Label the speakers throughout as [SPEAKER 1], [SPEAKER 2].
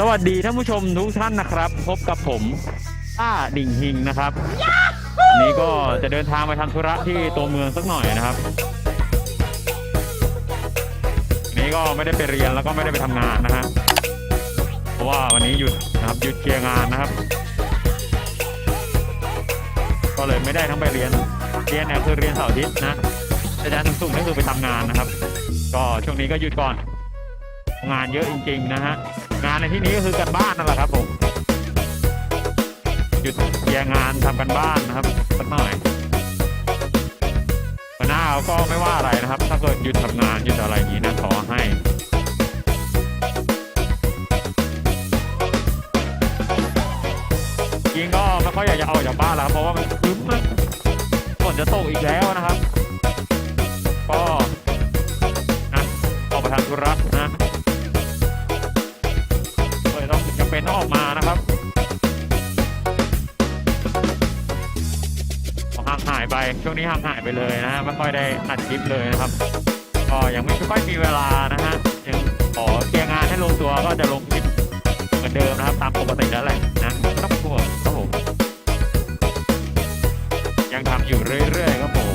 [SPEAKER 1] สวัสดีท่านผู้ชมทุกท่านนะครับ พบกับผมอ้าดิ่งหิงนะครับวันนี้ก็จะเดินทางไปทำธุระที่ตัวเมืองสักหน่อยนะครับวันนี้ก็ไม่ได้ไปเรียนแล้วก็ไม่ได้ไปทำงานนะฮะเพราะว่าวันนี้หยุดนะครับหยุดเคลียร์งานนะครับ ก็เลยไม่ได้ทั้งไปเรียนเรียนเนี่ยคือเรียนเสาร์อาทิตย์นะแต่จันทร์ถึงศุกร์นี่คือไปทำงานนะครับ ก็ช่วงนี้ก็หยุดก่อน งานเยอะจริง ๆ นะฮะ งานในที่นี้ก็คือกันบ้านนั่นแหละครับผมหยุดเคลียร์งานทำกันบ้านนะครับสักหน่อยหัวหน้าเขาก็ไม่ว่าอะไรนะครับ ถ้าเกิดหยุดทำงานหยุดอะไรอย่างนี้นะขอให้จริงก็ไม่ค่อยอยากจะออกจากบ้านแล้วครับเพราะว่ามันคึ้มฝนจะตกอีกแล้วนะครับ ก็นะออกไปทำธุระนะ เลยต้องจำเป็นต้องออกมานะครับห่างหายไปช่วงนี้ห่างหายไปเลยนะฮะไม่ค่อยได้อัดคลิปเลยนะครับ ก็ยังไม่ค่อยมีเวลานะฮะยังขอเคลียร์งานให้ลงตัวก็จะลงคลิปเหมือนเดิมนะครับ ตามปกติแล้วแหละนะครับผมครับผมยังทำอยู่เรื่อยๆครับผม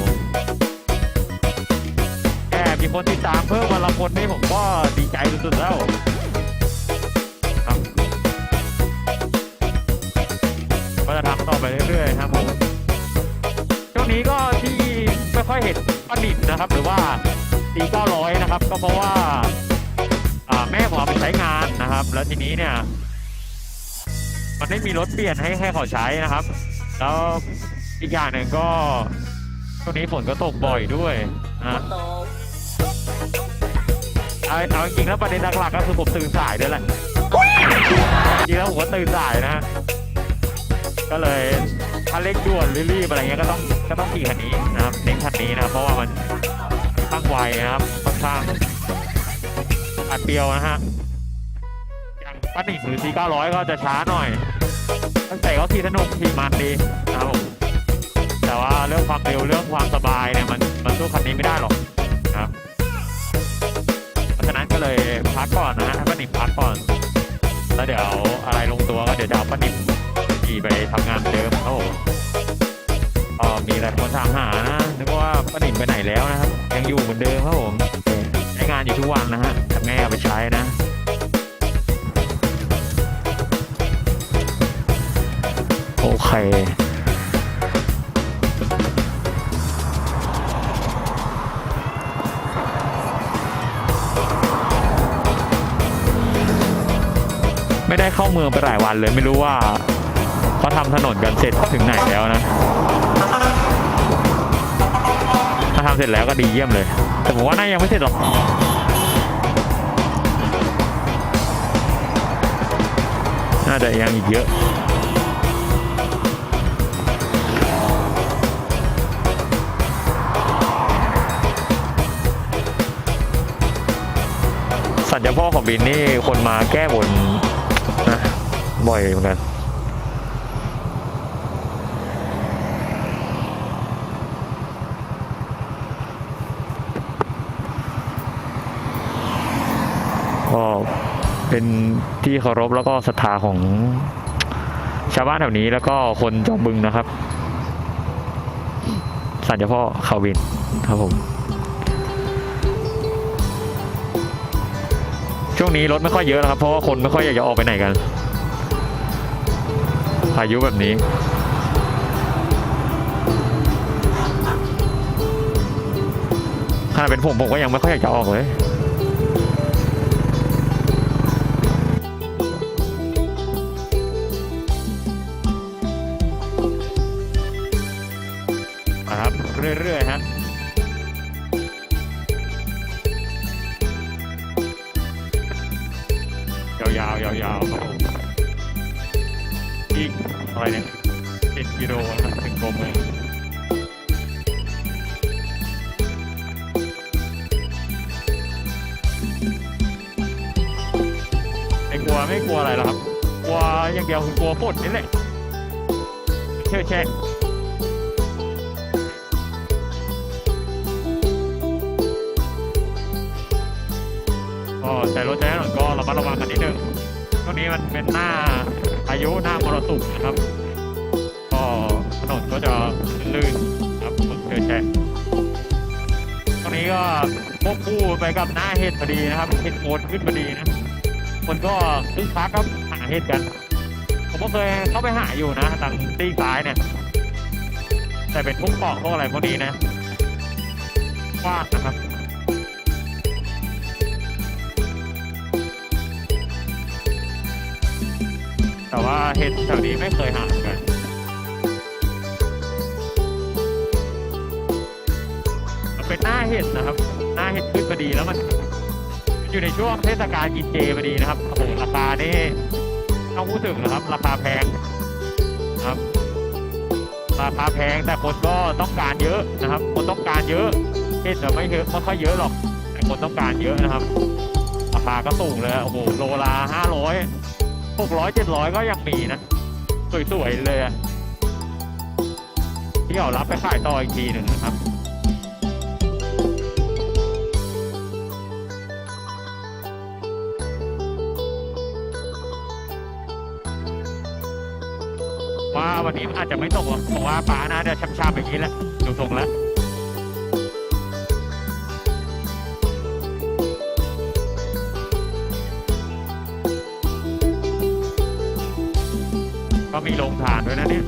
[SPEAKER 1] แค่มีคนติดตามเพิ่มวันละคนนี่ผมก็ดีใจสุดๆแล้ว ไปเรื่อยๆครับผมช่วงนี้ก็ที่ไม่ค่อยเห็นป้าดิบนะครับ หรือว่าตีเก้าร้อยนะครับ ก็เพราะว่าอ่าแม่ผมเอาไปใช้งานนะครับ แล้วทีนี้เนี่ยมันไม่มีรถเปลี่ยนให้ให้เขาใช้นะครับ แล้วอีกอย่างหนึ่งก็ช่วงนี้ฝนก็ตกบ่อยด้วยนะเอาเอาจริงแล้วประเด็นหลักๆก็คือผมตื่นสายด้วยแหละจริงแล้วผมก็ตื่นสายนะ ก็เลยถ้าเล็กด่วนรีบๆอะไรเงี้ยก็ต้องก็ต้องขี่คันนี้นะครับเน้นคันนี้นะครับเพราะว่ามันข้างไวนะครับค่อนข้างอัดเปรียวนะฮะอย่างป้าหนิงหรือซี900ก็จะช้าหน่อย ตั้งแต่ก็ขี่สนุกขี่มันดีนะครับผมแต่ว่าเรื่องความเร็วเรื่องความสบายเนี่ยมันมันสู้คันนี้ไม่ได้หรอกนะครับเพราะฉะนั้นก็เลยพักก่อนนะฮะให้ป้าหนิมพักก่อนแล้วเดี๋ยวอะไรลงตัวก็เดี๋ยวจะเอาป้าหนิม ขี่ไปทำงานเหมือนเดิมครับผมก็มีหลายคนถามหานะนึกว่าป้าหนิมไปไหนแล้วนะครับ ยังอยู่เหมือนเดิมครับผมใช้งานอยู่ทุกวันนะฮะทำไงเอาไปใช้นะโอเคไม่ได้เข้าเมืองไปหลายวันเลยไม่รู้ว่า เขาทำถนนกันเสร็จถึงไหนแล้วนะ ถ้าทำเสร็จแล้วก็ดีเยี่ยมเลย แต่ผมว่าน่ายังไม่เสร็จหรอกน่าจะยังอีกเยอะสัญญาพ่อของบินนี่คนมาแก้บนนะบ่อยเหมือนกัน ก็ เป็นที่เคารพแล้วก็ศรัทธาของชาวบ้านแถวนี้แล้วก็คนจอมบึงนะครับสัญญาพ่อเขาวินครับผม ช่วงนี้รถไม่ค่อยเยอะนะครับ เพราะว่าคนไม่ค่อยอยากจะออกไปไหนกันพายุแบบนี้ขนาดเป็นผมผมก็ยังไม่ค่อยอยากจะออกเลย ยาวครับผมอีกอะไรเนี่ยเจ็ดกิโลนะครับถึงตัวเมืองไม่กลัวไม่กลัวอะไรหรอกครับ กลัวอย่างเดียวคือกลัวฝนนี่แหละเชื่อแช่ก็ใช้รถใช้ถนนก็ระมัดระวังกันนิดนึง ช่วงนี้มันเป็นหน้าอายุหน้ามรสุมนะครับ ก็ถนนก็จะลื่นครับฝนเจอแฉะตรงนี้ก็ควบคู่ไปกับหน้าเห็ดพอดีนะครับเห็ดโคนขึ้นพอดีนะคนก็คึกคักครับหาเห็ดกัน ผมก็เคยเข้าไปหาอยู่นะทางตีซ้ายเนี่ย แต่เป็นพวกเกาะพวกอะไรพวกนี้นะกว้างนะครับ แต่ว่าเห็ดแถวนี้ไม่เคยหาเหมือนกันมันเป็นหน้าเห็ดนะครับ หน้าเห็ดขึ้นพอดีแล้วมันมัน อยู่ในช่วงเทศกาลกินเจพอดีนะครับโอ้โหราคานี่ต้องพูดถึงนะครับ ราคาแพงนะครับ ราคาแพงแต่คนก็ต้องการเยอะนะครับ คนต้องการเยอะเห็ดแต่ไม่เยอะไม่ค่อยเยอะหรอกแต่คนต้องการเยอะนะครับราคาก็สูงเลยโอ้โหโลละห้าร้อย หกร้อยเจ็ดร้อยก็ยังมีนะ สวยๆเลยที่เอารับไปขายต่ออีกทีหนึ่งนะครับว่าวันนี้มันอาจจะไม่ตกหรอกเพราะว่าฟ้าน่าจะช้ำๆอย่างนี้แหละดูทรงแล้ว มีโรงทานด้วยนะเนี่ย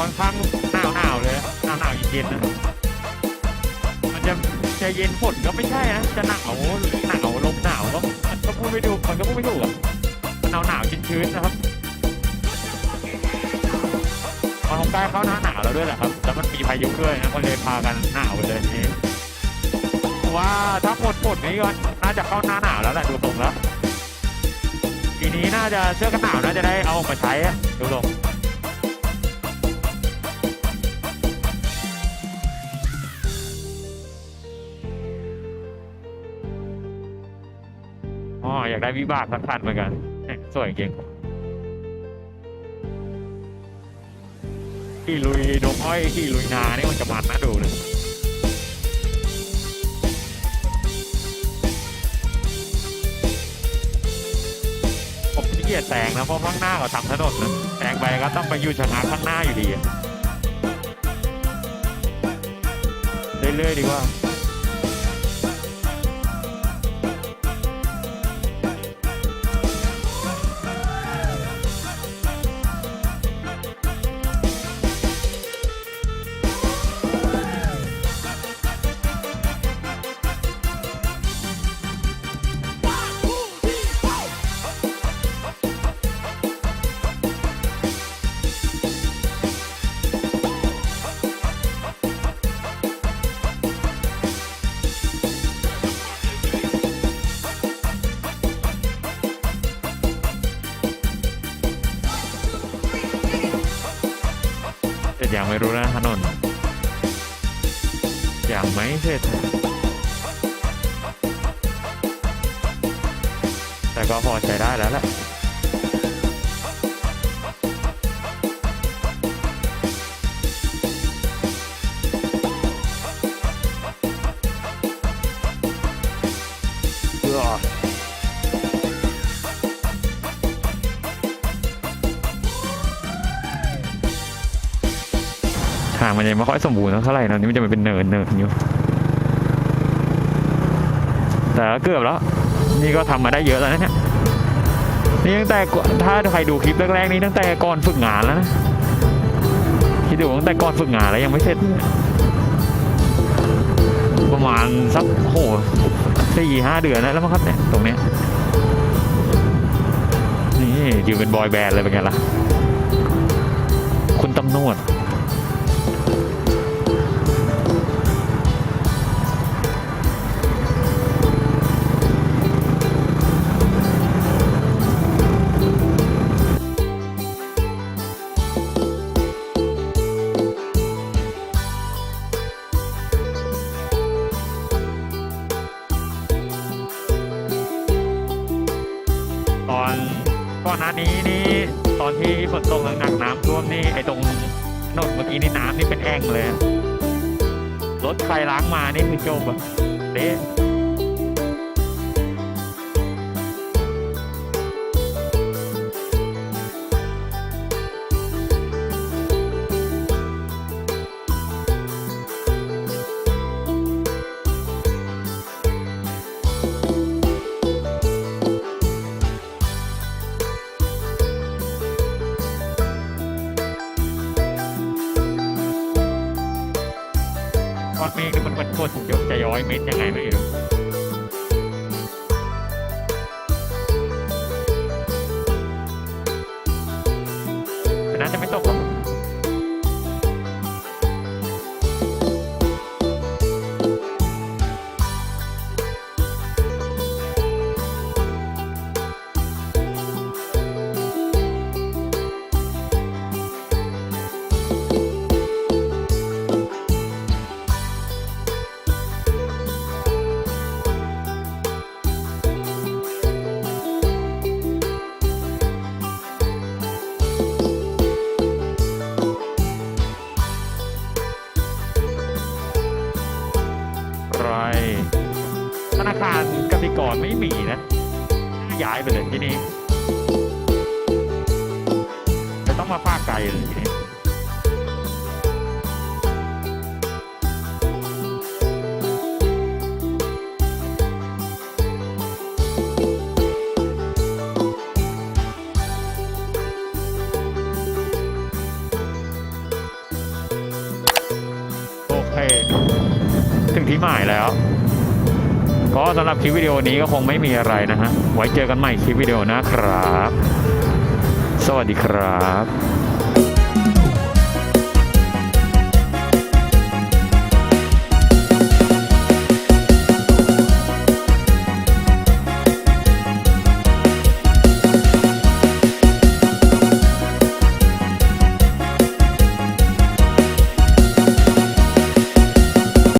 [SPEAKER 1] ค่อนข้างหนาวหนาวเลยหนาวหนาวเย็นๆนะมันจะจะเย็นฝนก็ไม่ใช่นะจะหนาวหนาวลมหนาวก็มันก็พูดไม่ถูกมันก็พูดไม่ถูกอะมันหนาวหนาวชื้นๆนะครับมันคงใกล้เข้าหน้าหนาวแล้วด้วยแหละครับแล้วมันมีพายุด้วยนะมันเลยพากันหนาวไปเลยนี่ว่าถ้าหมดฝนนี้ก็น่าจะเข้าหน้าหนาวแล้วแหละดูตรงแล้วทีนี้น่าจะเสื้อกันหนาวน่าจะได้เอามาใช้อะดูตรง อยากได้วิบากสักคันเหมือนกัน สวยจริงขี่ลุยดงอ้อยขี่ลุยนานี่มันจะมันนะดูเลยผมขี้เกียจแซงนะเพราะข้างหน้าเขาทำถนนนะแซงไปก็ต้องไปอยู่ชนะข้างหน้าอยู่ดีอะเรื่อยๆดีกว่า ยังไม่รู้นะถนนยังไม่เสร็จ แต่ก็พอใช้ได้แล้วแหละ มันยังไม่ค่อยสมบูรณ์เท่าไหร่นะนี่มันจะเป็นเนินเนินอยู่ แต่ก็เกือบแล้ว นี่ก็ทำมาได้เยอะแล้วนะเนี่ยนี่ตั้งแต่ถ้าใครดูคลิปแรกๆนี่ตั้งแต่ก่อนฝึกงานแล้วนะคิดดูตั้งแต่ก่อนฝึกงานแล้วยังไม่เสร็จ ประมาณสักโหสี่ห้าเดือนแล้วมั้งครับเนี่ยตรงเนี้ยนี่อยู่เป็นบอยแบนด์เลยเป็นไงล่ะ อนก่อนหน้านี้นี่ตอนที่ฝนตกหนักน้ำท่วมนี่ไอตรงถนนเมื่อกี้นี่น้ำนี่เป็นแอ่งเลย รถใครล้างมานี่มือจมแบบเด้ อยเมตรยังไงไม่รู้น่าจะไม่ตกหรอก กสิกรไม่มีนะ ย้ายไปเลยที่นี่จะต้องมาภาคไกลเลยทีนี้โอเคถึงที่หมายแล้ว ก็สำหรับคลิปวิดีโอนี้ก็คงไม่มีอะไรนะฮะ ไว้เจอกันใหม่คลิปวิดีโอนะครับ สวัสดีครับ